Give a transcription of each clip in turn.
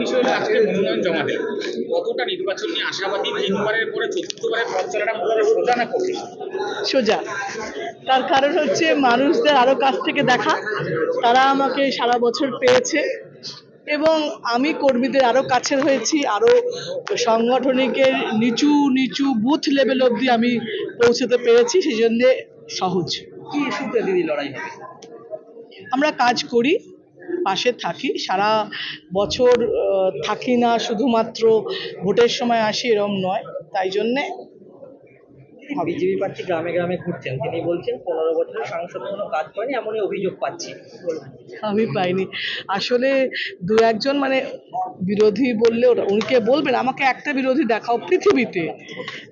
বিষয় হলো আজকে মনোনয়ন জমা দেয় কতটা নির্বাচন নিয়ে আশাবাদী তিনবারের পরে চতুর্থবারের পথ চলাটা সোজা। না করবে সোজা তার কারণ হচ্ছে মানুষদের আরও কাছ থেকে দেখা। তারা আমাকে সারা বছর পেয়েছে। এবং আমি কর্মীদের আরও কাছের হয়েছি। আরও সাংগঠনিকের নিচু নিচু বুথ লেভেল অবধি আমি পৌঁছতে পেরেছি। সেই জন্য সহজ। কি ইস্যুতে দিদি লড়াই হবে? আমরা কাজ করি। পাশে থাকি। সারা বছর থাকি না শুধুমাত্র ভোটের সময় আসি এরম নয়। তাই জন্যে বিজেপি প্রার্থী গ্রামে গ্রামে ঘুরছেন। তিনি বলছেন, পনেরো বছরের সাংসদ কোনো কাজ করেনি, এমনই অভিযোগ পাচ্ছি। আমি পাইনি। আসলে দু একজন মানে বিরোধী বললে ওটা উনিকে বলবেন? আমাকে একটা বিরোধী দেখাও পৃথিবীতে।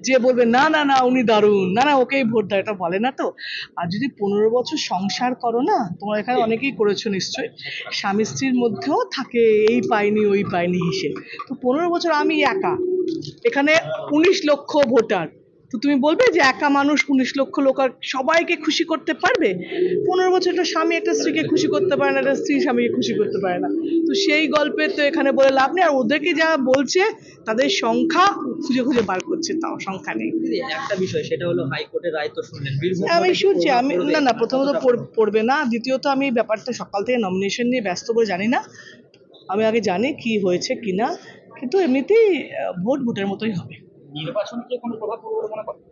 যে বলবে, না না না, উনি দারুণ। না না, ওকেই ভোট দেয় এটা বলে না তো? আর যদি পনেরো বছর সংসার করো না, তোমার এখানে অনেকেই করেছ নিশ্চয়ই, স্বামী স্ত্রীর মধ্যেও থাকে, এই পাইনি, ওই পাইনি হিসেব। তো পনেরো বছর আমি একা। এখানে উনিশ লক্ষ ভোটার। তো তুমি বলবে যে একা মানুষ উনিশ লক্ষ লোক আর সবাইকে খুশি করতে পারবে? পনেরো বছর একটা স্বামী একটা স্ত্রীকে খুশি করতে পারে না একটা স্ত্রী স্বামীকে খুশি করতে পারে না। তো সেই গল্পে তো এখানে বলে লাভ নেই। আর ওদেরকে যা বলছে তাদের সংখ্যা খুঁজে খুঁজে বার করছে তাও সংখ্যা নেই। একটা বিষয় সেটা হলো হাইকোর্টের রায় তো শুনলেন। আমি শুনছি আমি না না প্রথমত পড়বে না। দ্বিতীয়ত আমি ব্যাপারটা সকাল থেকে নমিনেশন নিয়ে ব্যস্ত বলে জানি না। আমি আগে জানি কি হয়েছে কি না। কিন্তু এমনিতেই ভোট ভোটের মতোই হবে। নির্বাচন কি কোনো প্রভাব পড়বে বলে মনে করেন?